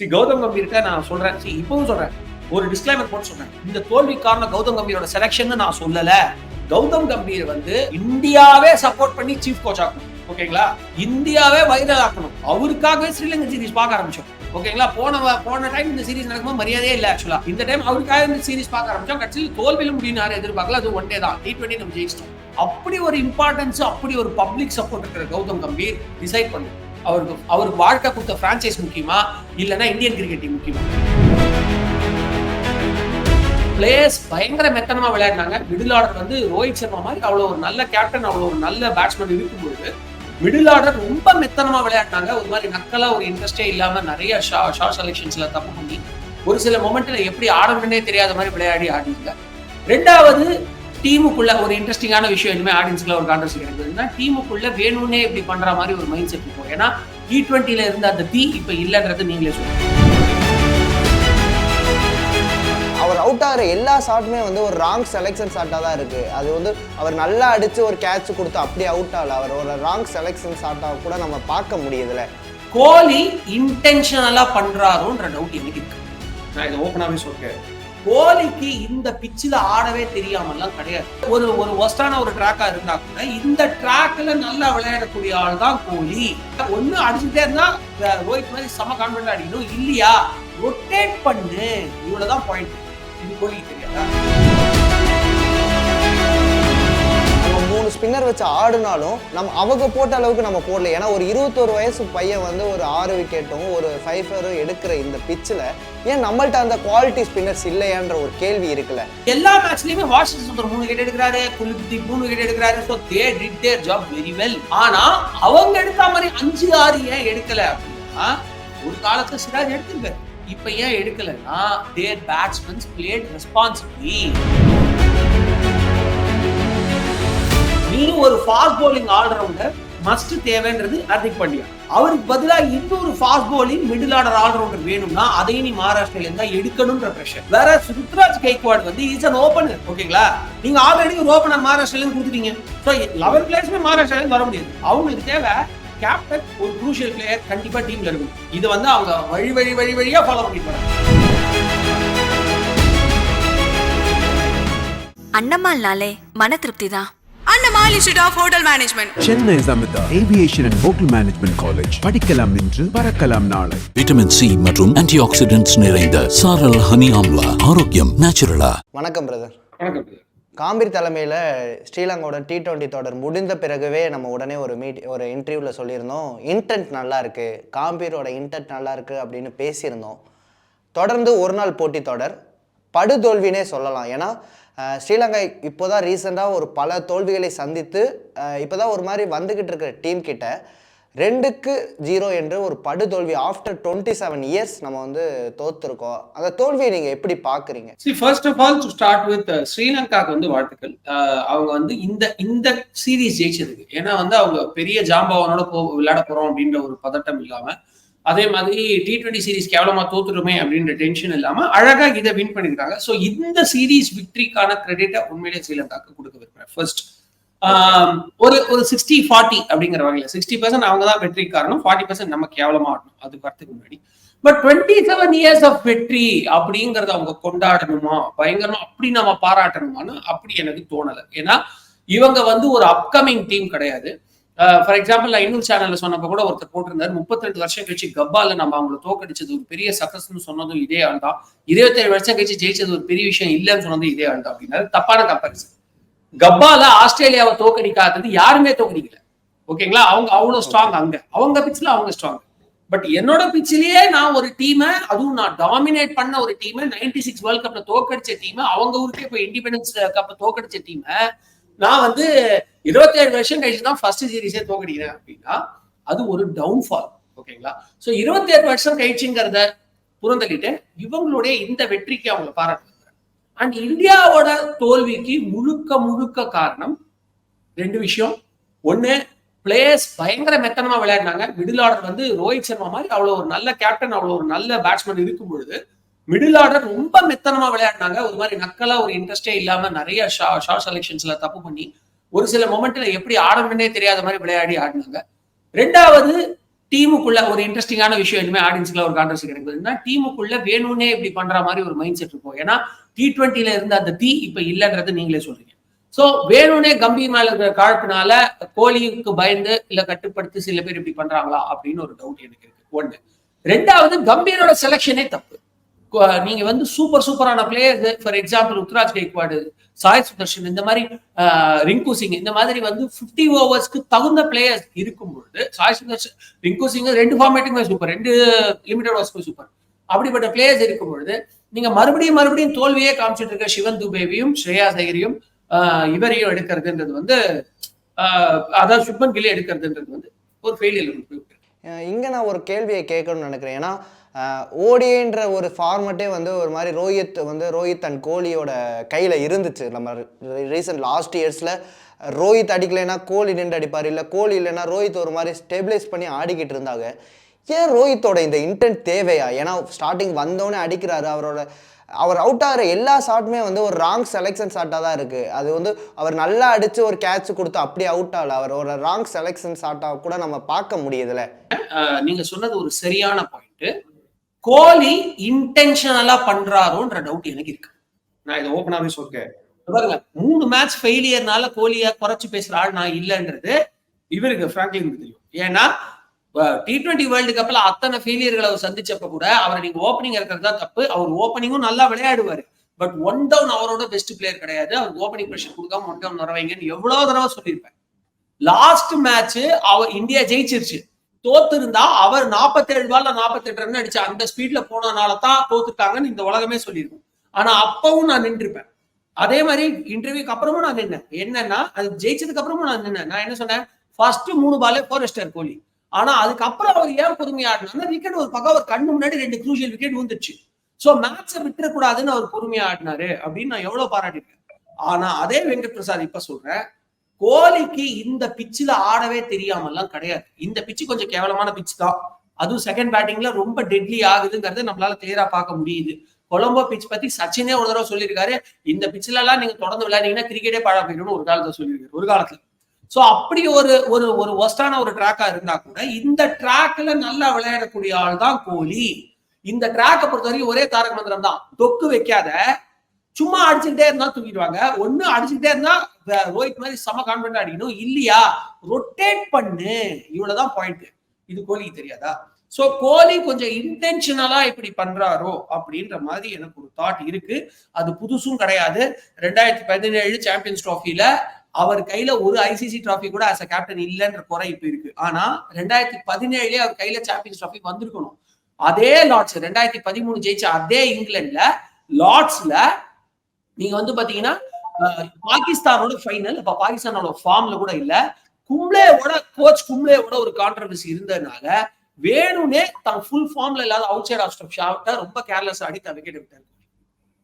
ஸ்ரீ கௌதம் கம்பீர்கிட்ட நான் சொல்றேன். சி இப்பவும் சொல்றேன். ஒரு டிஸ்க்ளைமர் போட்டு சொல்றேன். இந்த தோல்வி காரணம் கௌதம் கம்பீரோட செலெக்ஷன் நான் சொல்லல. கௌதம் கம்பீர் வந்து இந்தியாவே சப்போர்ட் பண்ணி சீஃப் கோச் ஆக்கணும். ஓகேங்களா? இந்தியாவே வைரல் ஆக்கணும். அவருக்காகவே ஸ்ரீலங்கா சீரிஸ் பார்க்க ஆரம்பிச்சோம். ஓகேங்களா? போன போன டைம் இந்த சீரிஸ் நடக்கும்போது மரியாதையே இல்லை ஆக்சுவலா இந்த டைம் அவருக்காக இந்த சீரிஸ் பார்க்க ஆரம்பிச்சோம். கட்சியில் தோல்வியிலும் முடியும் யாரும் எதிர்பார்க்கல. அது ஒன் டே தான். டி ட்வெண்ட்டி நம்ம ஜெயிச்சிட்டோம். அப்படி ஒரு இம்பார்ட்டன்ஸ் அப்படி ஒரு பப்ளிக் சப்போர்ட் இருக்கிற கௌதம் கம்பீர் டிசைட் பண்ணுவோம் அவருக்கு அவருக்கு வாழ்க்கை கொடுத்த பிரான்ச்சைஸ் முக்கியமா? இல்லைன்னா இந்தியன் கிரிக்கெட் டீம் முக்கியமா? பிளேயர்ஸ் பயங்கர மெத்தனமா விளையாடினாங்க. மிடில் ஆர்டர் வந்து ரோஹித் சர்மா மாதிரி அவ்வளோ ஒரு நல்ல கேப்டன் அவ்வளோ ஒரு நல்ல பேட்ஸ்மேன் இருக்கும்பொழுது மிடில் ஆர்டர் ரொம்ப மெத்தனமா விளையாடினாங்க. ஒரு மாதிரி நக்கலா ஒரு இன்ட்ரெஸ்டே இல்லாம நிறைய ஷார்ட் செலெக்ஷன்ஸ்ல தப்பு பண்ணி ஒரு சில மொமெண்ட்ல எப்படி ஆடணும்னே தெரியாத மாதிரி விளையாடி ஆடினாங்க ரெண்டாவது டீமுக்குள்ள ஒரு இன்ட்ரெஸ்டிங்கான விஷயம் இனிமே ஆடியன்ஸ்க்குள்ள ஒரு கான்ட்ரஸ்ட் கிடைக்குதுன்னா டீமுக்குள்ள வேணும்னே இப்படி பண்ற மாதிரி ஒரு மைண்ட் செட் இருக்கும். ஏன்னா டி டுவெண்ட்டில இருந்த அந்த தீ இப்ப இல்லைன்றது நீங்களே சொல்லுங்க. அவர் அவுட் ஆகிற எல்லா ஷாட்டுமே வந்து ஒரு ராங் செலெக்ஷன் ஷாட்டாக தான் இருக்கு. அது வந்து அவர் நல்லா அடிச்சு ஒரு கேட்ச் கொடுத்து அப்படியே அவுட் ஆகல. அவர் ஒரு ராங் செலெக்ஷன் ஷாட்டாக கூட நம்ம பார்க்க முடியுதுல கோலி இன்டென்ஷனலா பண்றாரோன்ற டவுட் எனக்கு இருக்கு. நான் இதை ஓப்பனாவே சொல்றேன். கோலிக்கு இந்த பிச்சில் ஆடவே தெரியாமல்லாம் கிடையாது. ஒரு ஒரு ஒஸ்டான ஒரு ட்ராக்கா இருந்தா கூட இந்த ட்ராக்ல நல்லா விளையாடக்கூடிய ஆள் தான் கோலி. ஒன்னு அடிச்சுட்டே இருந்தா ரோஹித் மாதிரி செம கான்பிடன்ட் அடிக்கணும். இல்லையா? ரொட்டேட் பண்ணு. இவ்வளவுதான் பாயிண்ட் இது கோலிக்கு தெரியாதா? ஸ்பின்னர் வச்சு ஆடினாலும் நம்ம அவங்க போட்ட அளவுக்கு நம்ம போடல. ஏன்னா ஒரு இருபத்தோரு வயசு பையன் வந்து ஒரு ஆறு விக்கெட்டும் ஒரு ஃபைஃபரும் எடுக்கிற இந்த பிச்சில் ஏன் நம்மள்ட்ட அந்த குவாலிட்டி ஸ்பின்னர்ஸ் இல்லையான்ற ஒரு கேள்வி இருக்குல்ல. எல்லா மேட்ச்லயுமே வாஷிங் சுந்தர் மூணு விக்கெட் எடுக்கிறாரு குல்தீப் மூணு விக்கெட் எடுக்கிறாரு. So they did their job very well ஆனா அவங்க எடுத்த மாதிரி அஞ்சு ஆறு ஏன் எடுக்கல அப்படின்னா ஒரு காலத்துல சிராஜ் எடுத்திருக்காரு. இப்ப ஏன் எடுக்கலன்னா தேர் பேட்ஸ்மென்ஸ் பிளேட் ரெஸ்பான்சிபிலிட்டி இன்னும் ஒரு ஃபாஸ்ட் போலிங் ஆல்ரவுண்டர் மஸ்ட் தேவைன்றது ஹர்திக் பாண்டியா. அவருக்கு பதிலாக இன்னொரு fast bowling middle order allrounder வேணும்னா அதையும் நீ மகாராஷ்டிரில இருந்தா எடுக்கணும்ன்ற பிரஷர் வேற ருத்ராஜ் கேக்வாட் வந்து இஸ் அன் ஓபனர் ஓகேங்களா? நீங்க ஆல்ரெடி ஒரு ஓபனர் மகாராஷ்டிரில இருந்து கொடுத்துட்டீங்க. ஸோ லெவன் பிளேயர்ஸ்மே மகாராஷ்டிரில இருந்து வர முடியாது. அவங்களுக்கு தேவை கேப்டன் ஒரு குரூஷியல் பிளேயர் கண்டிப்பா டீம்ல இருக்கும் இது வந்து அவங்க வழி வழி வழி வழியா ஃபாலோ பண்ணிட்டு வராங்க அண்ணம்மாள்னாலே மன திருப்தி தான் institute of hotel management Chennai Samitha aviation and hotel management college படிக்கலாம் இன்று பறக்கலாம் நாளை. விட்டமின் சி மற்றும் ஆன்டி ஆக்சிடென்ட்ஸ் நிறைந்த சாரல் ஹனி ஆம்லா. ஆரோக்கியம் நேச்சுரலா வணக்கம் பிரதர் வணக்கம். காம்பீர் தலைமையில் ஸ்ரீலங்காவோட டி டுவெண்ட்டி தொடர் முடிந்த பிறகுவே நம்ம உடனே ஒரு மீட் ஒரு இன்டர்வியூவில் சொல்லியிருந்தோம். இன்டென்ட் நல்லா இருக்கு. காம்பீரோட இன்டென்ட் நல்லா இருக்கு அப்படின்னு பேசியிருந்தோம். தொடர்ந்து ஒரு நாள் போட்டி தொடர். படுதோல்வினே சொல்லலாம். ஏன்னா ஸ்ரீலங்கா இப்போ தான் ரீசெண்டாக ஒரு பல தோல்விகளை சந்தித்து இப்போ தான் ஒரு மாதிரி வந்துக்கிட்டு இருக்கிற டீம் கிட்ட ரெண்டுக்கு ஜீரோ என்று ஒரு படுதோல்வி ஆஃப்டர் டுவெண்ட்டி செவன் இயர்ஸ் நம்ம வந்து தோத்துருக்கோம். அந்த தோல்வியை நீங்கள் எப்படி பார்க்குறீங்க? C first of all to start with ஸ்ரீலங்காக்கு வந்து வாழ்த்துக்கள். அவங்க வந்து இந்த இந்த சீரீஸ் ஜெயிச்சதுக்கு. ஏன்னா வந்து அவங்க பெரிய ஜாம்பவனோட போ விளையாட போறோம் அப்படின்ற ஒரு பதட்டம் இல்லாம அதே மாதிரி டி டுவெண்ட்டி சீரிஸ் கேவலமா தோத்துருமே அப்படின்ற டென்ஷன் இல்லாம அழகா இதை வின் பண்ணிருக்காங்க. ஸோ இந்த சீரீஸ் விக்டரிக்கான கிரெடிட்டை உண்மையிலேயே ஸ்ரீலங்காக்கு கொடுக்க விரும்புறேன். ஃபர்ஸ்ட் ஒரு ஒரு சிக்ஸ்டி ஃபார்ட்டி அப்படிங்கிற வகையில் சிக்ஸ்டி பர்சன்ட் அவங்க தான் வெற்றி காரணம் ஃபார்ட்டி பர்சன்ட் நம்ம கேவலமா ஆடணும். அது வரத்துக்கு முன்னாடி. But twenty seven years of வெற்றி அப்படிங்கறத அவங்க கொண்டாடணுமா? பயங்கரமா அப்படி நம்ம பாராட்டணுமான்னு அப்படி எனக்கு தோணலை. ஏன்னா இவங்க வந்து ஒரு அப்கமிங் டீம் கிடையாது. ஃபார் எக்ஸாம்பிள் நான் இன்னொரு சேனல்ல சொன்னப்ப கூட ஒருத்தர் போட்டிருந்தாரு. முப்பத்தி ரெண்டு வருஷம் கழிச்சு கப்பால நம்ம அவங்கள தோக்கடிச்சது ஒரு பெரிய சக்சஸ்னு சொன்னதும் இதே ஆள் தான். இருபத்தேழு வருஷம் கழிச்சு ஜெயிச்சது ஒரு பெரிய விஷயம் இல்லைன்னு சொன்னதும் இதே ஆள் தான் அப்படின்னாரு. தப்பான கம்பேரிசன் கப்பால ஆஸ்திரேலியாவை தோக்கடிக்காதது யாருமே தோக்கடிக்கல ஓகேங்களா? அவங்க அவ்வளவு ஸ்ட்ராங் அங்க. அவங்க பிச்சில் அவங்க ஸ்ட்ராங் பட் என்னோட பிச்சிலேயே நான் ஒரு டீமை அதுவும் நான் டாமினேட் பண்ண ஒரு டீமை நைன்டி சிக்ஸ் வேர்ல்ட் கப்ல தோக்கடிச்ச டீமை அவங்க ஊருக்கே இப்போ இண்டிபெண்டன்ஸ் கப்ல தோக்கடிச்ச டீமை நான் வந்து இருபத்தேழு வருஷம் கழிச்சு தான் ஃபர்ஸ்ட் சீரீஸே தோக்கடிக்கிறேன் அப்படின்னா அது ஒரு டவுன்ஃபால் ஓகேங்களா ஸோ இருபத்தேழு வருஷம் கழிச்சுங்கிறத புறந்தள்ளிட்டு இவங்களுடைய இந்த வெற்றிக்கு அவங்களை பாராட்டுறேன். அண்ட் இந்தியாவோட தோல்விக்கு முழுக்க முழுக்க காரணம் ரெண்டு விஷயம். ஒன்று பிளேயர்ஸ் பயங்கர மெத்தனமா விளையாடினாங்க. மிடில் ஆர்டர் வந்து ரோஹித் சர்மா மாதிரி அவ்வளோ ஒரு நல்ல கேப்டன் அவ்வளோ ஒரு நல்ல பேட்ஸ்மேன் இருக்கும் பொழுது மிடில் ஆர்டர் ரொம்ப மெத்தனமா விளையாடினாங்க. ஒரு மாதிரி நக்கலா ஒரு இன்ட்ரெஸ்டே இல்லாம நிறைய ஷார்ட் செலெக்ஷன்ஸ்ல தப்பு பண்ணி ஒரு சில மொமெண்ட்ல எப்படி ஆடணும்னே தெரியாத மாதிரி விளையாடி ஆடினாங்க. ரெண்டாவது டீமுக்குள்ள ஒரு இன்ட்ரெஸ்டிங்கான விஷயம் இனிமே ஆடியன்ஸ்க்குள்ள ஒரு கான்ட்ரஸ் கிடைக்குதுன்னா டீமுக்குள்ள வேணும்னே இப்படி பண்ற மாதிரி ஒரு மைண்ட் செட் இருக்கும். ஏன்னா டி டுவெண்ட்டில இருந்த அந்த தீ இப்ப இல்லைன்றது நீங்களே சொல்றீங்க. சோ வேணும்னே கம்பீர் மேல இருக்கிற காழ்ப்புனால கோலிக்கு பயந்து இல்ல கட்டுப்படுத்தி சில பேர் இப்படி பண்றாங்களா அப்படின்னு ஒரு டவுட் எனக்கு இருக்கு. ஒண்ணு. ரெண்டாவது கம்பீரோட செலெக்ஷனே தப்பு. நீங்க வந்து சூப்பர் சூப்பரான players for example Ruturaj Gaikwad Sai Sudharsan இந்த மாதிரி ரிங்கு சிங் இந்த மாதிரி வந்து 50 ஓவர்ஸ்க்கு தகுந்த பிளேயர்ஸ் இருக்கும் பொழுது சாய் சுதர்ஷன் ரிங்கு சிங் ரெண்டு ஃபார்மேட்டுமே சூப்பர் ரெண்டு லிமிடெட் ஓவர்ஸ்க்கு சூப்பர் அப்படிப்பட்ட பிளேயர்ஸ் இருக்கும் பொழுது நீங்க மறுபடியும் மறுபடியும் தோல்வியே காமிச்சிட்டு இருக்க சிவன் துபேவியும் ஸ்ரேயா சைகரியும் இவரையும் எடுக்கிறதுன்றது வந்து அதாவது சுப்மன் கில்லி எடுக்கிறதுன்றது வந்து ஒரு ஃபெயிலியர் இங்க நான் ஒரு கேள்வியை கேட்கணும்னு நினைக்கிறேன். ஏன்னா ஓடின்ற ஒரு ஃபார்மட்டே வந்து ஒரு மாதிரி ரோஹித் வந்து ரோஹித் அண்ட் கோலியோட கையில் இருந்துச்சு. நம்ம ரீசெண்ட் லாஸ்ட் இயர்ஸில் ரோஹித் அடிக்கலைன்னா கோலி நின்று அடிப்பார் இல்லை கோலி இல்லைன்னா ரோஹித் ஒரு மாதிரி ஸ்டெபிலைஸ் பண்ணி ஆடிக்கிட்டு இருந்தாங்க. ஏன் ரோஹித்தோட இந்த இன்டென்ட் தேவையா? ஏன்னா ஸ்டார்டிங் வந்தோடனே அடிக்கிறாரு அவரோட அவர் அவுட் ஆகிற எல்லா ஷாட்டுமே வந்து ஒரு ராங் செலெக்ஷன் ஷாட்டாக தான் இருக்குது அது வந்து அவர் நல்லா அடித்து ஒரு கேட்ச் கொடுத்து அப்படி அவுட் ஆகல. அவரோட ராங் செலெக்ஷன் ஷாட்டாக கூட நம்ம பார்க்க முடியுதுல நீங்கள் சொன்னது ஒரு சரியான பாயிண்ட்டு கோலி இன்டென்ஷனலா பண்றாரோன்ற டவுட் எனக்கு இருக்கு. நான் இதை ஓப்பனாவே சொல்றேன். பாருங்க மூணு மேட்ச் ஃபெயிலியர்னால கோலிய குறைச்சு பேசுற ஆள் நான் இல்லைன்றது இவருக்கு பிராங்க்லினுக்கு தெரியும். ஏன்னா டி டுவெண்ட்டி வேர்ல்டு கப்ல அத்தனை ஃபெயிலியர்களை அவர் சந்திச்சப்ப கூட அவரை நீங்க ஓப்பனிங் இருக்கிறது தான் தப்பு. அவர் ஓப்பனிங்கும் நல்லா விளையாடுவாரு. பட் ஒன் டவுன் அவரோட பெஸ்ட் பிளேயர் கிடையாது. அவர் ஓப்பனிங் ப்ரெஷர் கொடுக்காம ஒன் டவுன் வரவைங்கன்னு எவ்வளவு தடவை சொல்லியிருப்பேன். லாஸ்ட் மேட்ச் அவர் இந்தியா ஜெயிச்சிருச்சு. தோத்து இருந்தா அவர் 47 பால்ல 48 ரன் அடிச்சு அந்த ஸ்பீட்ல போனனால தான் தோத்துட்டாங்கன்னு இந்த உலகமே சொல்லியிருக்கும். ஆனா அப்பவும் நான் நின்றுப்பேன். அதே மாதிரி இன்டர்வியூக்கு அப்புறமும் நான் நின்னேன். என்னன்னா அது ஜெயிச்சதுக்கு அப்புறமும் நான் நின்னேன். நான் என்ன சொன்னேன்? ஃபர்ஸ்ட் மூணு பாலே ஃபோரஸ்டர் கோலி. ஆனா அதுக்கப்புறம் அவர் ஏன் பொறுமையா ஆடினார்னா விக்கெட் ஒரு பக்கம் அவர் கண்ணு முன்னாடி ரெண்டு குரூஷியல் விக்கெட் வந்துச்சு சோ மேட்சை விட்டுறக்கூடாதுன்னு அவர் பொறுமையா ஆடினாரு அப்படின்னு நான் எவ்வளவு பாராட்டிருக்கேன் ஆனா அதே வெங்கட் பிரசாத் இப்ப சொல்றேன். கோலிக்கு இந்த பிச்சில் ஆடவே தெரியாமல்லாம் கிடையாது. இந்த பிச்சு கொஞ்சம் கேவலமான பிச்சு தான். அதுவும் செகண்ட் பேட்டிங்ல ரொம்ப டெட்லி ஆகுதுங்கிறத நம்மளால கிளியரா பார்க்க முடியுது. கொலம்போ பிச் பத்தி சச்சினே ஒரு தடவை சொல்லியிருக்காரு. இந்த பிச்சில எல்லாம் நீங்க தொடர்ந்து விளையாடிங்கன்னா கிரிக்கெட்டே பாழா போயிடும்னு ஒரு காலத்துல சொல்லியிருக்காரு. ஒரு காலத்துல. சோ அப்படி ஒரு ஒரு ஒரு ஒஸ்டான ஒரு ட்ராக்கா இருந்தா கூட இந்த ட்ராக்ல நல்லா விளையாடக்கூடிய ஆள் தான் கோலி. இந்த ட்ராக்கை பொறுத்த வரைக்கும் ஒரே தாரக மந்திரம் தான். தொக்கு வைக்காத சும்மா அடிச்சுக்கிட்டே இருந்தா தூக்கிடுவாங்க. ஒண்ணு அடிச்சுக்கிட்டே இருந்தா ரோஹித் மாதிரி செம கான்பிடண்டா அடிக்கணும். இல்லையா? ரொட்டேட் பண்ணு. இவ்வளவுதான் பாயிண்ட் இது கோலிக்கு தெரியாதா? சோ கோலி கொஞ்சம் இன்டென்ஷனலா இப்படி பண்றாரோ அப்படின்ற மாதிரி எனக்கு ஒரு தாட் இருக்கு. அது புதுசும் கிடையாது. ரெண்டாயிரத்தி பதினேழு சாம்பியன்ஸ் ட்ராஃபில அவர் கையில ஒரு ஐசிசி டிராஃபி கூட ஆஸ் அ கேப்டன் இல்லைன்ற குறை இப்ப இருக்கு. ஆனா ரெண்டாயிரத்தி பதினேழுலயே அவர் கையில சாம்பியன்ஸ் டிராஃபி வந்திருக்கணும். அதே லார்ட்ஸ் ரெண்டாயிரத்தி பதிமூணு ஜெயிச்ச அதே இங்கிலாந்துல லார்ட்ஸ்ல நீங்க வந்து பாத்தீங்கன்னா பாகிஸ்தானோட ஃபைனல் இப்ப பாகிஸ்தானோட ஃபார்ம்ல கூட இல்ல. கும்ளேவோட கோச் கும்ளேவோட ஒரு கான்ட்ரவர்சி இருந்ததுனால வேணும்னே தன் ஃபுல் ஃபார்ம்ல இல்லாத அவுட் சைட் ஆஃப் ஸ்டப் ஷாட்டை ரொம்ப கேர்லெஸ் அடித்த தன் விக்கெட் விட்டாரு.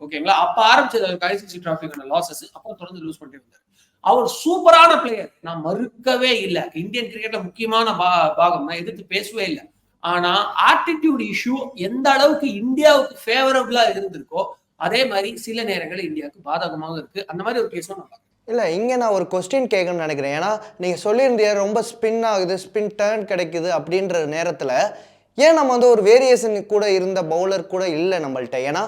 ஓகேங்களா அப்ப ஆரம்பிச்சது ஐசிசி டிராஃபிக்கான லாசஸ் அப்புறம் தொடர்ந்து லூஸ் பண்ணிட்டு இருந்தார் அவர் சூப்பரான பிளேயர் நான் மறுக்கவே இல்லை. இந்தியன் கிரிக்கெட்ல முக்கியமான பாகம். நான் எதிர்த்து பேசவே இல்லை. ஆனா ஆட்டிடியூட் இஷ்யூ எந்த அளவுக்கு இந்தியாவுக்கு ஃபேவரபிளா இருந்திருக்கோ அதே மாதிரி சில நேரங்கள் இந்தியாவுக்கு பாதகமாகவும் இருக்கு. அந்த மாதிரி ஒரு கேஸும் நம்ம இல்லை இங்கே நான் ஒரு கொஸ்டின் கேட்கணும்னு நினைக்கிறேன். ஏன்னா நீங்கள் சொல்லியிருந்தீங்க ரொம்ப ஸ்பின் ஆகுது ஸ்பின் டர்ன் கிடைக்குது அப்படின்ற நேரத்தில் ஏன் நம்ம வந்து ஒரு வேரியேஷன் கூட இருந்த பவுலர் கூட இல்லை நம்மள்கிட்ட ஏன்னா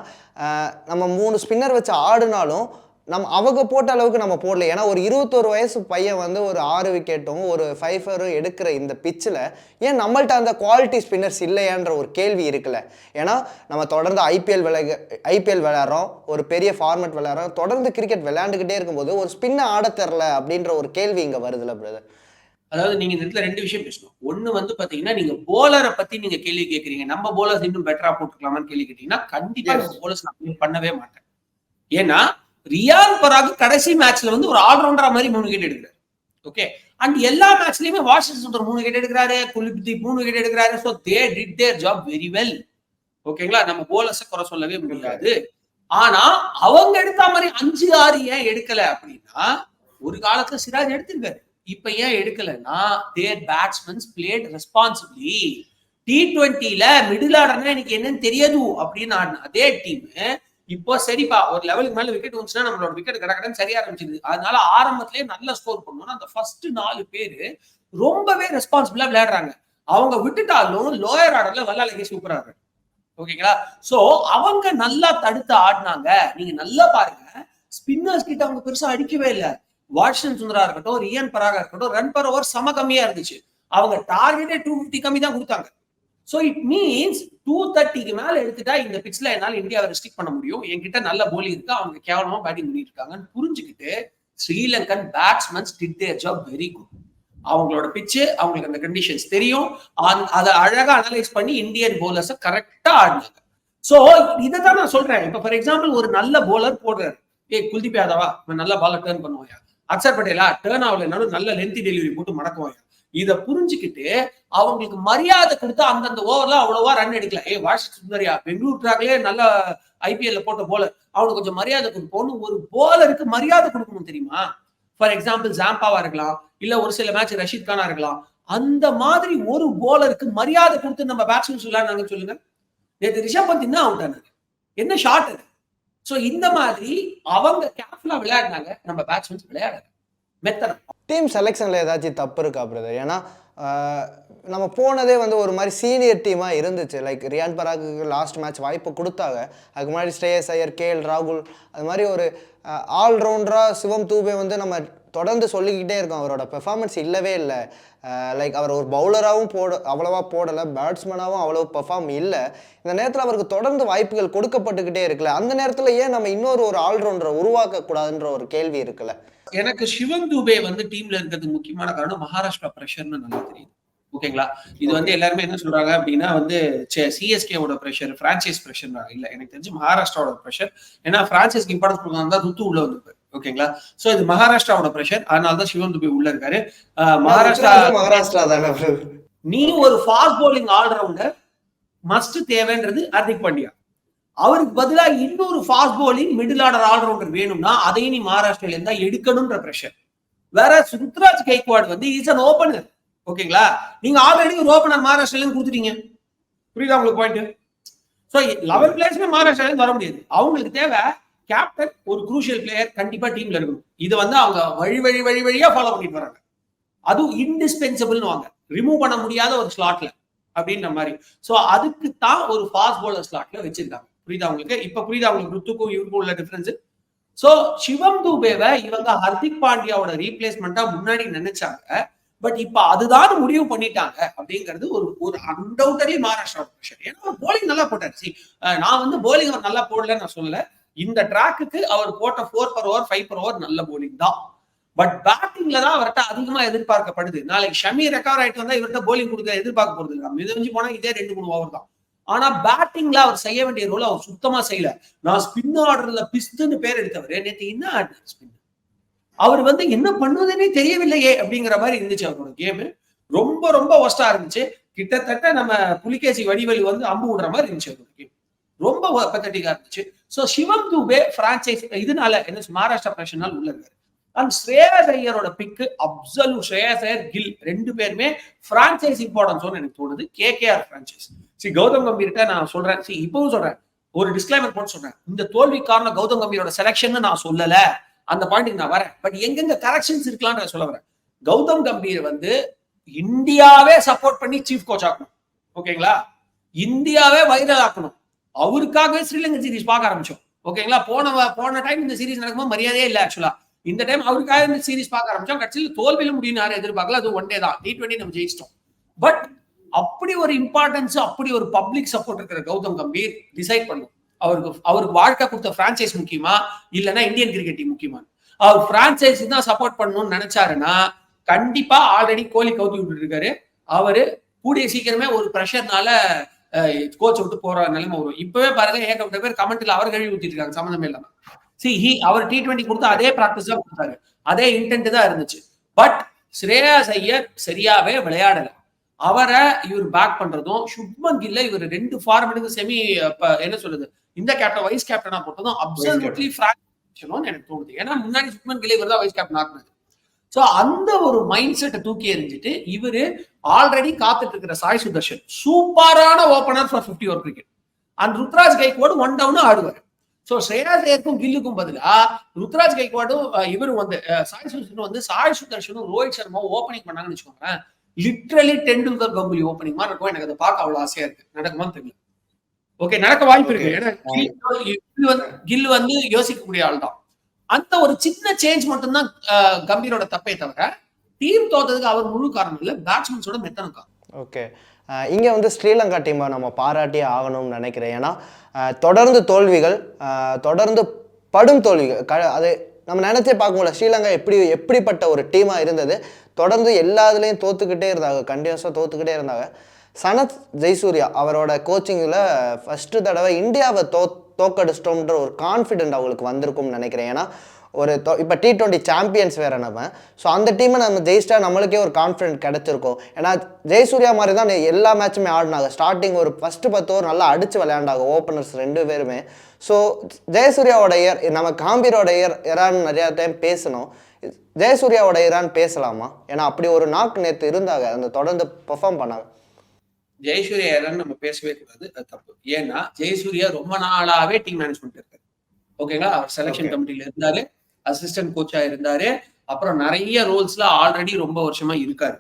நம்ம மூணு ஸ்பின்னர் வச்சு ஆடினாலும் நம்ம அவங்க போட்ட அளவுக்கு நம்ம போடல. ஏன்னா ஒரு இருபத்தோரு வயசு பையன் வந்து ஒரு ஆறு விக்கெட்டும் ஒரு ஃபைவரும் எடுக்கிற இந்த பிச்சில் ஏன் நம்மள்ட்ட அந்த குவாலிட்டி ஸ்பின்னர்ஸ் இல்லையான்ற ஒரு கேள்வி இருக்குல்ல. ஏன்னா நம்ம தொடர்ந்து ஐபிஎல் விளைய ஐபிஎல் விளையாடுறோம் ஒரு பெரிய ஃபார்மேட் விளையாடுறோம் தொடர்ந்து கிரிக்கெட் விளையாண்டுக்கிட்டே இருக்கும்போது ஒரு ஸ்பின்னை ஆட தெரில அப்படின்ற ஒரு கேள்வி இங்கே வருதுல்ல பிரதர் அதாவது நீங்க இந்த இடத்துல ரெண்டு விஷயம் பேசணும். ஒண்ணு வந்து பாத்தீங்கன்னா நீங்க போலரை பத்தி நீங்க கேள்வி கேட்கறீங்க நம்ம போலர்ஸ் இன்னும் பெட்டரா போட்டுக்கலாமான்னு கேள்வி கேட்டீங்கன்னா கண்டிப்பா போலர்ஸ் நான் பண்ணவே மாட்டேன். ஏன்னா ரியான் பராக் கடைசி மேட்ச்ல வந்து ஒரு ஆல்ரவுண்டரா மாதிரி மூணு விக்கெட் எடுக்கிறாரு. ஓகே அண்ட் எல்லா மேட்ச்லயுமே வாஷிங்டன் சுந்தர் மூணு விக்கெட் எடுக்கிறாரு குல்தீப் மூணு விக்கெட் எடுக்கிறாரு. So they did their job very well ஓகேங்களா நம்ம போலர்ஸ குறை சொல்லவே முடியாது. ஆனா அவங்க எடுத்த மாதிரி அஞ்சு ஆறு ஏன் எடுக்கல அப்படின்னா ஒரு காலத்துல சிராஜ் எடுத்திருக்காரு. இப்ப ஏன் எடுக்கலன்னா their batsmens played responsibly T ட்வெண்ட்டில middle ஆர்டர்னா எனக்கு என்னன்னு தெரியாது அப்படின்னு ஆடின அதே டீம் இப்போ சரிப்பா ஒரு லெவலுக்கு மேல விக்கெட் வந்துச்சுன்னா நம்மளோட விக்கெட் கடக்கடன் சரியா ஆரம்பிச்சிருது. அதனால ஆரம்பத்திலேயே நல்ல ஸ்கோர் பண்ணணும் அந்த ஃபர்ஸ்ட் நாலு பேரு ரொம்பவே ரெஸ்பான்சிபிளா விளையாடுறாங்க. அவங்க விட்டுட்டாலும் லோயர் ஆர்டர்ல வல்லாலகே சூப்பரா இருக்கு ஓகேங்களா? சோ அவங்க நல்லா தடுத்து ஆடினாங்க. நீங்க நல்லா பாருங்க. ஸ்பின்னர்ஸ் கிட்ட அவங்க பெருசா அடிக்கவே இல்ல. வாட்சன் சுந்தரா இருக்கட்டும் ரியன் பராகா இருக்கட்டும் ரன் பர் ஓவர் செம கம்மியா இருந்துச்சு. அவங்க டார்கெட்டே டூ பிப்டி கம்மி தான் கொடுத்தாங்க. சோ இட் மீன்ஸ் டூ தேர்ட்டிக்கு மேல எடுத்துட்டா இந்த பிட்ச்ல என்னால இந்தியாவை ரெஸ்ட்ரிக்ட் பண்ண முடியும். என்கிட்ட நல்ல போலி இருக்கு? அவங்க கேவலமா பேட்டிங் பண்ணிட்டு இருக்காங்கன்னு புரிஞ்சுக்கிட்டு Sri Lankan batsmens did their job very good அவங்களோட பிச்சு அவங்களுக்கு அந்த கண்டிஷன்ஸ் தெரியும். அதை அழகா அனலைஸ் பண்ணி இந்தியன் போலர்ஸை கரெக்டா ஆடினாங்க. சோ இதை தான் நான் சொல்றேன். இப்போ ஃபார் எக்ஸாம்பிள் ஒரு நல்ல போலர் போடுறாரு. ஏய் குல்தீப் யாதவா நல்ல பால டேர்ன் பண்ணுவாயா? அக்சர் பட்டேலா டேர்ன் ஆகலைனாலும் நல்ல லென்த்தி டெலிவரி போட்டு மடக்குவாயா? இதை புரிஞ்சுக்கிட்டு அவங்களுக்கு மரியாதை கொடுத்து அந்தந்த ஓவர்ல அவ்வளவா ரன் எடுக்கல. ஏய் வாஷ் சுந்தரியா பெங்களூர் ட்ராக்லயே நல்ல ஐபிஎல்ல போட்ட போலர் அவனுக்கு கொஞ்சம் மரியாதை கொடுப்போம்னு ஒரு போலருக்கு மரியாதை கொடுக்கணும் தெரியுமா? ஃபார் எக்ஸாம்பிள் ஜாம்பாவா இருக்கலாம் இல்ல ஒரு சில மேட்ச் ரஷீத் கானா இருக்கலாம். அந்த மாதிரி ஒரு போலருக்கு மரியாதை கொடுத்து நம்ம பேட்ஸ்மேன் சொல்லாங்க சொல்லுங்க. நேற்று ரிஷப் பந்த் என்ன அவுட் ஆனாரு? என்ன ஷார்ட் அது? சோ இந்த மாதிரி அவங்க கேர்ஃபுல்லா விளையாடினாங்க நம்ம பேட்ஸ்மேன்ஸ் விளையாடுறாங்க மெத்தனம். டீம் செலெக்ஷனில் ஏதாச்சும் தப்பு இருக்கா பிரதர் ஏன்னா நம்ம போனதே வந்து ஒரு மாதிரி சீனியர் டீமாக இருந்துச்சு. லைக் ரியான் பராக்கு லாஸ்ட் மேட்ச் வாய்ப்பு கொடுத்தாங்க. அதுக்கு முன்னாடி ஸ்ரேயஸ் ஐயர் கே எல் ராகுல் அது மாதிரி ஒரு ஆல்ரவுண்டராக சிவம் தூபே வந்து நம்ம தொடர்ந்து சொல்லிக்கிட்டே இருக்கோம் அவரோட பெர்ஃபார்மன்ஸ் இல்லவே இல்லை. லைக் அவர் ஒரு பவுலராகவும் போட அவ்வளோவா போடலை பேட்ஸ்மேனாகவும் அவ்வளோ பெர்ஃபார்ம் இல்லை. இந்த நேரத்தில் அவருக்கு தொடர்ந்து வாய்ப்புகள் கொடுக்கப்பட்டுக்கிட்டே இருக்குல்ல. அந்த நேரத்தில் ஏன் நம்ம இன்னொரு ஒரு ஆல்ரவுண்டரை உருவாக்கக்கூடாதுன்ற ஒரு கேள்வி இருக்குல்ல? எனக்கு சிவம் தூபே வந்து டீம்ல இருக்கிறதுக்கு முக்கியமான காரணம் மகாராஷ்டிரா பிரஷர்னு நல்லா தெரியுது. ஓகேங்களா இது வந்து எல்லாருமே என்ன சொல்றாங்க அப்படின்னா வந்து சிஎஸ்கேவோட ப்ரெஷர் பிரான்ச்சைஸ் ப்ரெஷர் இல்ல. எனக்கு தெரிஞ்சு மகாராஷ்டிராவோட ப்ரெஷர் ஏன்னா பிரான்ச்சைஸ்க்கு இம்பார்ட்டன்ஸ் கொடுக்கணும் தான் ருத்து உள்ள வந்து ஓகேங்களா? சோ இது மகாராஷ்டிராவோட ப்ரெஷர் அதனால தான் சிவம் துபே உள்ள இருக்காரு. மகாராஷ்டிரா மகாராஷ்டிரா தானே. நீ ஒரு ஃபாஸ்ட் bowling ஆல்ரவுண்டர் மஸ்ட் தேவைன்றது ஹர்திக் பாண்டியா. அவருக்கு பதிலா இன்னொரு fast bowling middle order allrounder வேணும்னா அதையும் நீ மகாராஷ்டிரால இருந்தா எடுக்கணும்ன்ற பிரஷர் வேற ருத்ராஜ் கைக்வாட் வந்து இஸ் அன் ஓபனர் ஓகேங்களா? நீங்க ஆல்ரெடி ஒரு ஓபனர் மகாராஷ்டிரால இருந்து கொடுத்துட்டீங்க. புரியுதா உங்களுக்கு பாயிண்ட் சோ லெவன் பிளேயர்ஸ்மே மகாராஷ்டிரால வர முடியாது. அவங்களுக்கு தேவை கேப்டன் ஒரு குரூஷியல் பிளேயர் கண்டிப்பா டீம்ல இருக்கணும். இது வந்து அவங்க வழி வழி வழி வழியா ஃபாலோ பண்ணிட்டு வராங்க. அதுவும் இன்டிஸ்பென்சபிள்னு வாங்க. ரிமூவ் பண்ண முடியாத ஒரு ஸ்லாட்ல அப்படின்ற மாதிரி. சோ அதுக்கு தான் ஒரு ஃபாஸ்ட் போலர் ஸ்லாட்ல வச்சிருக்காங்க. புரியுதா உங்களுக்கு? இப்ப புரியுதா உங்களுக்கு? ருத்துக்கும் இவருக்கும் உள்ள டிஃபரன்ஸ் ஸோ சிவம் தூபேவை இவங்க ஹர்திக் பாண்டியாவோட ரீப்ளேஸ்மெண்டா முன்னாடி நினைச்சாங்க. பட் இப்ப அதுதான் முடிவு பண்ணிட்டாங்க அப்படிங்கிறது ஒரு ஒரு அன்டவுட்டரி மகாராஷ்டிரா ஏன்னா போலிங் நல்லா போட்டாரு. நான் வந்து போலிங் அவர் நல்லா போடலன்னு நான் சொல்லல. இந்த ட்ராக்குக்கு அவர் போட்ட four per over five per over நல்ல போலிங் தான். பட் பேட்டிங்ல தான் அவர்கிட்ட அதிகமா எதிர்பார்க்கப்படுது. நாளைக்கு ஷமி ரெக்கவர் ஆயிட்டு வந்தா இவர்கிட்ட போலிங் கொடுக்க எதிர்பார்க்க போறது இல்லை. மிதமிஞ்சு போனா இதே ரெண்டு மூணு ஓவர் தான். ஆனா பேட்டிங்ல அவர் செய்ய வேண்டிய ரோல் அவர் சுத்தமா செய்யல. நான் ஸ்பின் ஆர்டர்ல பிஸ்துன்னு பேர் எடுத்தவர். நேற்று என்ன ஆடினார் ஸ்பின் அவர் வந்து என்ன பண்ணுவதுன்னே தெரியவில்லையே அப்படிங்கிற மாதிரி இருந்துச்சு அவரோட கேமு ரொம்ப ரொம்ப ஒஸ்டா இருந்துச்சு. கிட்டத்தட்ட நம்ம புலிகேசி வடிவலி வந்து அம்பு விடுற மாதிரி இருந்துச்சு அவரோட கேம் ரொம்ப பத்தட்டிக்கா இருந்துச்சு. ஸோ சிவம் துபே பிரான்சைஸ் இதனால என்ன மகாராஷ்டிரா பிரஷனால் உள்ள இருக்காரு. அண்ட் ஸ்ரேயஸ் ஐயரோட பிக்கு அப்சலு ஸ்ரேயஸ் ஐயர் கில் ரெண்டு பேருமே பிரான்சைஸ் இம்பார்ட்டன்ஸ் எனக்கு தோணுது. கேகேஆர் பிரான்சைஸ் சி கௌதம் கம்பீர்கிட்ட நான் சொல்றேன். சி இப்பவும் சொல்றேன். ஒரு டிஸ்கிளைமர் போட்டு சொல்றேன். இந்த தோல்வி காரணம் கௌதம் கம்பீரோட செலக்ஷன் நான் சொல்லல. அந்த பாயிண்ட்டுக்கு நான் வரேன். பட் எங்கெங்க கரெக்ஷன்ஸ் இருக்கலாம்னு நான் சொல்ல வரேன். கௌதம் கம்பீர் வந்து இந்தியாவே சப்போர்ட் பண்ணி சீஃப் கோச் ஆக்கணும். ஓகேங்களா இந்தியாவே வைரல் ஆக்கணும். அவருக்காகவே ஸ்ரீலங்கன் சீரிஸ் பார்க்க ஆரம்பிச்சோம். ஓகேங்களா போன போன டைம் இந்த சீரிஸ் நடக்கும்போது மரியாதையே இல்லை ஆக்சுவலா இந்த டைம் அவருக்காக இந்த சீரிஸ் பார்க்க ஆரம்பிச்சோம். கட்சியில் தோல்வியில முடியும் யாரும் எதிர்பார்க்கல. அது ஒன் டே தான். டி டுவெண்ட்டி நம்ம ஜெயிச்சிட்டோம். பட் அப்படி ஒரு இம்பார்ட்டன்ஸ் அப்படி ஒரு பப்ளிக் சப்போர்ட் இருக்கிற கௌதம் கம்பீர் டிசைட் பண்ணும். அவருக்கு அவருக்கு வாழ்க்கை கொடுத்த பிரான்ச்சைஸ் முக்கியமா? இல்லைன்னா இந்தியன் கிரிக்கெட் டீம் முக்கியமா? அவர் பிரான்ச்சைஸ் தான் சப்போர்ட் பண்ணணும்னு நினைச்சாருன்னா கண்டிப்பா ஆல்ரெடி கோலி கவுத்தி விட்டுட்டு இருக்காரு. அவரு கூடிய சீக்கிரமே ஒரு ப்ரெஷர்னால கோச் விட்டு போற நிலைமை வரும். இப்பவே பாருங்க ஏகப்பட்ட பேர் கமெண்ட்ல அவர் கழுவி ஊத்திட்டு இருக்காங்க சம்மந்தமே இல்லாம. சி ஹி அவர் டி டுவெண்ட்டி கொடுத்த அதே ப்ராக்டிஸ் தான் கொடுத்தாரு. அதே இன்டென்ட் தான் இருந்துச்சு. பட் ஸ்ரேயாஸ் ஐயர் சரியாவே விளையாடல. அவரை இவர் பேக் பண்றதும் சுப்மன் கில்ல இவர் ரெண்டு ஃபார்மேட்டுக்கு செமி என்ன சொல்றது? இந்த கேப்டன் வைஸ் கேப்டனா போட்டதும் அப்சல்யூட்லி எனக்கு தோணுது. ஏன்னா முன்னாடி சுப்மன் கில்ல இவர் தான் வைஸ் கேப்டன் ஆக்குனது. சோ அந்த ஒரு மைண்ட் செட்டை தூக்கி எறிஞ்சிட்டு இவரு ஆல்ரெடி காத்துட்டு இருக்கிற சாய் சுதர்ஷன் சூப்பரான opener for fifty over cricket அந்த ருத்ராஜ் கைக்வாடு ஒன் டவுன் ஆடுவார். சோ ஸ்ரேயாஸ் கில்லுக்கும் பதிலா ருத்ராஜ் கைக்வாடும் இவரும் வந்து சாய் சுதர்ஷனும் வந்து சாய் சுதர்ஷனும் ரோஹித் சர்மாவும் ஓப்பனிங் பண்ணாங்கன்னு வச்சுக்கோங்களேன் லிட்ரலி டெண்டுல்கர் கங்குலி ஓப்பனிங் மாதிரி இருக்கும். எனக்கு அதை பார்க்க அவ்வளவு ஆசையா இருக்கு. நடக்குமான்னு தெரியல. ஓகே நடக்க வாய்ப்பு இருக்கு. ஏன்னா கில் வந்து யோசிக்கக்கூடிய ஆள் தான் அந்த ஒரு சின்ன சேஞ்ச் மட்டும்தான் கம்பீரோட தப்பே தவிர டீம் தோத்ததுக்கு அவர் முழு காரணம் இல்லை பேட்ஸ்மேன்ஸோட மெத்தனம் காரணம். ஓகே இங்கே வந்து ஸ்ரீலங்கா டீமை நம்ம பாராட்டி ஆகணும்னு நினைக்கிறேன். ஏன்னா தொடர்ந்து தோல்விகள் தொடர்ந்து படும் தோல்விகள் க அது நம்ம நினச்சே பார்க்க முடியல ஸ்ரீலங்கா எப்படி எப்படிப்பட்ட ஒரு டீமாக இருந்தது தொடர்ந்து எல்லா இதுலேயும் தோத்துக்கிட்டே இருந்தாங்க கண்டினியூஸாக தோத்துக்கிட்டே இருந்தாங்க. சனத் ஜெய்சூர்யா அவரோட கோச்சிங்கில் ஃபஸ்ட்டு தடவை இந்தியாவை தோத் தோக்கடிச்சிட்டோம்ன்ற ஒரு கான்ஃபிடென்ட் அவங்களுக்கு வந்திருக்கும்னு நினைக்கிறேன். ஏன்னா ஒரு இப்போ டி ட்வெண்ட்டி சாம்பியன்ஸ் வேறு நம்ம. ஸோ அந்த டீமை நம்ம ஜெயிச்சிட்டா நம்மளுக்கே ஒரு கான்ஃபிடென்ட் கிடச்சிருக்கும். ஏன்னா ஜெயசூர்யா மாதிரி தான் எல்லா மேட்சுமே ஆடினாங்க. ஸ்டார்டிங் ஒரு ஃபஸ்ட்டு பத்து ஓவர் நல்லா அடித்து விளையாண்டாங்க. ஓப்பனர்ஸ் ரெண்டு பேருமே. ஸோ ஜெயசூர்யாவோட இயர் நம்ம காம்பீரோட இயர் இரான்னு நிறையா டைம் பேசணும் ஜெயசூர்யாவோட இரான்னு பேசலாமா? ஏன்னா அப்படி ஒரு நாக் நேற்று இருந்தாங்க. அந்த தொடர்ந்து பெர்ஃபார்ம் பண்ணாங்க. ஜெயசூர்யா யாருன்னு நம்ம பேசவே கூடாது அது தப்பு. ஏன்னா ஜெயசூர்யா ரொம்ப நாளாவே டீம் மேனேஜ்மெண்ட் இருக்காரு. ஓகேங்களா அவர் செலெக்ஷன். கமிட்டில இருந்தாரு அசிஸ்டன்ட் கோச்சா இருந்தாரு அப்புறம் நிறைய ரோல்ஸ்ல ஆல்ரெடி ரொம்ப வருஷமா இருக்காரு.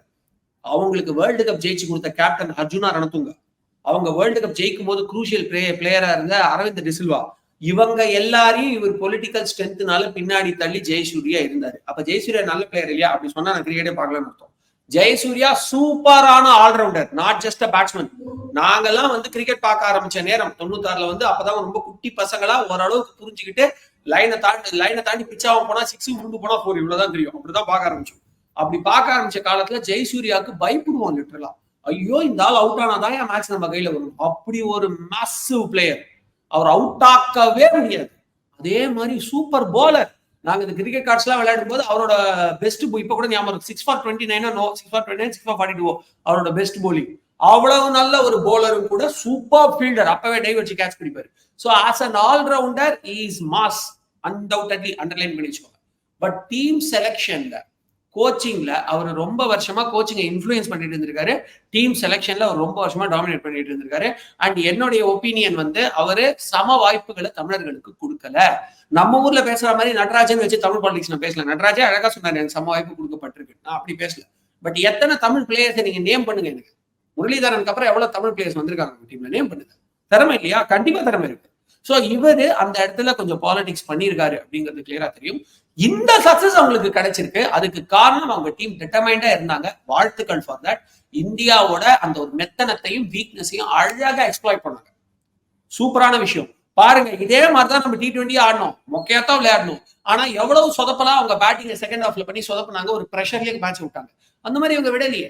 அவங்களுக்கு வேர்ல்டு கப் ஜெயிச்சு கொடுத்த கேப்டன் அர்ஜுனா ரணதுங்க. அவங்க வேர்ல்டு கப் ஜெயிக்கும் போது குரூஷியல் பிளே பிளேயரா இருந்த அரவிந்த் டிசில்வா இவங்க எல்லாரையும் இவர் பொலிட்டிக்கல் ஸ்ட்ரென்த்னால பின்னாடி தள்ளி ஜெயசூர்யா இருந்தாரு. அப்ப ஜெயசூர்யா நல்ல பிளேயர் இல்லையா? அப்படி சொன்னா நான் கிரிக்கெட்டே பார்க்கலன்னு அர்த்தம். ஜெயசூர்யா சூப்பரான all rounder not just a batsman நாங்கெல்லாம் வந்து கிரிக்கெட் பார்க்க ஆரம்பிச்ச நேரம் தொண்ணூத்தாறுல வந்து அப்பதான் ரொம்ப குட்டி பசங்களா ஓரளவுக்கு புரிஞ்சுக்கிட்டு லைனை தாண்டி லைனை தாண்டி பிச்சாவும் போனா சிக்ஸ் உண்டு போனா ஃபோர் இவ்வளவுதான் தெரியும். அப்படிதான் பார்க்க ஆரம்பிச்சோம். அப்படி பார்க்க ஆரம்பிச்ச காலத்துல ஜெயசூர்யாவுக்கு பயப்படுவோம் லிட்டரலா ஐயோ இந்த ஆள் அவுட் ஆனாதான் என் மேட்ச் நம்ம கையில வரும். அப்படி ஒரு மேசிவ் பிளேயர் அவர் அவுட் ஆக்கவே முடியாது. அதே மாதிரி சூப்பர் போலர் நாங்க இந்த கிரிக்கெட் கார்ட்ஸ் எல்லாம் விளையாடும் போது அவரோட பெஸ்ட் இப்ப கூட ஞாபகம் six for twenty nine no six for twenty nine six for forty two அவரோட பெஸ்ட் போலிங் அவ்வளவு நல்ல ஒரு போலரும் கூட சூப்பர் ஃபீல்டர் அப்பவே டைவ் வச்சு catch பிடிப்பாரு. So as an all rounder is mass undoubtedly underline பண்ணி வச்சுக்கோங்க பட் டீம் செலெக்ஷன்ல கோச்சிங்ல அவர் ரொம்ப வருஷமா கோச்சிங்கை இன்ஃப்ளூயன்ஸ் பண்ணிட்டு இருந்திருக்காரு. டீம் செலெக்ஷன்ல அவர் ரொம்ப வருஷமா டாமினேட் பண்ணிட்டு இருந்திருக்காரு. அண்ட் என்னுடைய ஒப்பீனியன் வந்து அவரு சம வாய்ப்புகளை தமிழர்களுக்கு கொடுக்கல. நம்ம ஊர்ல பேசுற மாதிரி நடராஜன் வச்சு தமிழ் பாலிடிக்ஸ் நான் பேசல. நடராஜே அழகா சொன்னாரு எனக்கு சம வாய்ப்பு கொடுக்கப்பட்டிருக்கு. நான் அப்படி பேசல. பட் எத்தனை தமிழ் பிளேயர்ஸை நீங்க நேம் பண்ணுங்க எனக்கு. முரளிதரனுக்கு அப்புறம் எவ்வளவு தமிழ் பிளேயர்ஸ் வந்திருக்காங்க டீம்ல நேம் பண்ணுங்க. திறமை இல்லையா? கண்டிப்பா திறமை இருக்கு. சோ இவரு அந்த இடத்துல கொஞ்சம் பாலிடிக்ஸ் பண்ணியிருக்காரு அப்படிங்கிறது கிளியரா தெரியும். இந்த சக்சஸ் அவங்களுக்கு கிடைச்சிருக்கு. அதுக்கு காரணம் அவங்க டீம் டிட்டர்மைண்டா இருந்தாங்க. வாழ்த்துக்கள் ஃபார் தட் இந்தியாவோட அந்த ஒரு மெத்தனத்தையும் வீக்னஸையும் அழகா எக்ஸ்ப்ளாய்ட் பண்ணாங்க. சூப்பரான விஷயம். பாருங்க இதே மாதிரி தான் நம்ம டி டுவெண்ட்டி ஆடணும். மொக்கையாத்தான் விளையாடணும். ஆனா எவ்வளவு சொதப்பலாம் அவங்க பேட்டிங் செகண்ட் ஹாஃப்ல பண்ணி சொதப்புனாங்க. ஒரு ப்ரெஷர்லயே மேட்ச் விட்டாங்க. அந்த மாதிரி இவங்க விடலையே.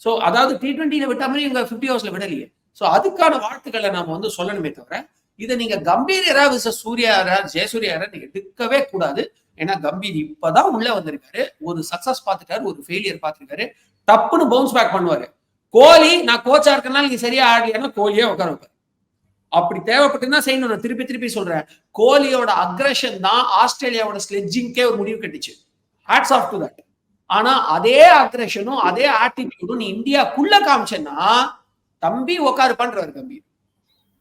சோ அதாவது டி டுவெண்ட்டில விட்ட மாதிரி இவங்க ஃபிஃப்டி ஹவர்ஸ்ல விடலையே. ஸோ அதுக்கான வாழ்த்துக்களை நாம வந்து சொல்லணுமே தவிர இதை நீங்க கம்பீரரா விச சூர்யாரா ஜெயசூர்யாரா நீங்க எடுக்கவே கூடாது. ஏன்னா கம்பீர் இப்பதான் உள்ள வந்திருக்காரு. ஒரு சக்சஸ் பார்த்துட்டாரு ஒரு ஃபெயிலியர் பார்த்துருக்காரு. டப்புன்னு பவுன்ஸ் பேக் பண்ணுவாரு. கோலி நான் கோச்சா இருக்கனால நீங்க சரியா ஆடலையானா கோலியே உட்கார வைப்பாரு. அப்படி தேவைப்பட்டுதான் செய்யணும் நான் திருப்பி திருப்பி சொல்றேன். கோலியோட அக்ரஷன் தான் ஆஸ்திரேலியாவோட ஸ்லெட்ஜிங்கே ஒரு முடிவு கட்டுச்சு. ஹேட்ஸ் ஆஃப் டு தட் ஆனா அதே அக்ரஷனும் அதே ஆட்டிடியூடும் நீ இந்தியாக்குள்ள காமிச்சேன்னா தம்பி உட்காரு பண்றாரு தம்பி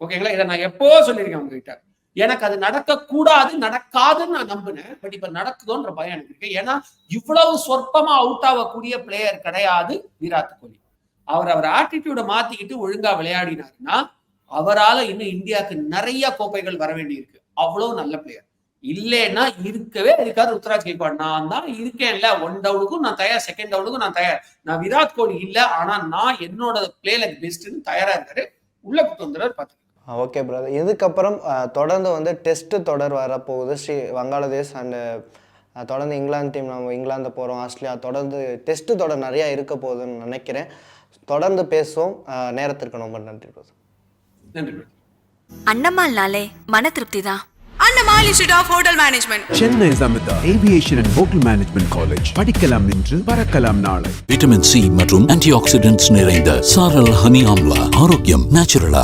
ஓகேங்களா இதை நான் எப்போ சொல்லியிருக்கேன் உங்ககிட்ட? எனக்கு அது நடக்க கூடாது நடக்காதுன்னு நான் நம்பினேன். பட் இப்ப நடக்குதோன்ற பயம் எனக்கு இருக்கு. ஏன்னா இவ்வளவு சொற்பமா அவுட் ஆகக்கூடிய பிளேயர் கிடையாது விராட் கோலி. அவர் அவர் ஆட்டிடியூட மாத்திக்கிட்டு ஒழுங்கா விளையாடினாருன்னா அவரால இன்னும் இந்தியாவுக்கு நிறைய கோப்பைகள் வர வேண்டியிருக்கு. அவ்வளவு நல்ல பிளேயர் இல்லைன்னா இருக்கவே இருக்காது ருத்ராஜ் கேக்வாட் நான் தான் இருக்கேன்ல. ஒன் டவுனுக்கும் நான் தயார். செகண்ட் டவுனுக்கும் நான் தயார். நான் விராட் கோலி இல்லை. ஆனா நான் என்னோட பிளேல பெஸ்ட்னு தயாரா இருந்தாரு உள்ள கூட்டு வந்துடுறாரு பாத்து ஓகே பிரதர் இதுக்கப்புறம் தொடர்ந்து வந்து டெஸ்ட் தொடர் வரப்போகுது. ஸ்ரீ வங்காளதேஷ் அண்டு தொடர்ந்து இங்கிலாந்து டீம் நம்ம இங்கிலாந்து போகிறோம் ஆஸ்திரேலியா. தொடர்ந்து டெஸ்ட் தொடர் நிறையா இருக்க போகுதுன்னு நினைக்கிறேன். தொடர்ந்து பேசுவோம். நேரத்திற்கு ரொம்ப நன்றி பிரதர் நன்றி. அண்ணம்மாள்னாலே மன திருப்தி தான் Annamal Institute of Hotel Management. Chennai Samitha aviation and hotel management college படிக்கலாம் இன்று பறக்கலாம் நாளை. விட்டமின் சி மற்றும் ஆன்டி ஆக்சிடென்ட்ஸ் நிறைந்த சாரல் ஹனி ஆம்லா ஆரோக்கியம் நேச்சுரலா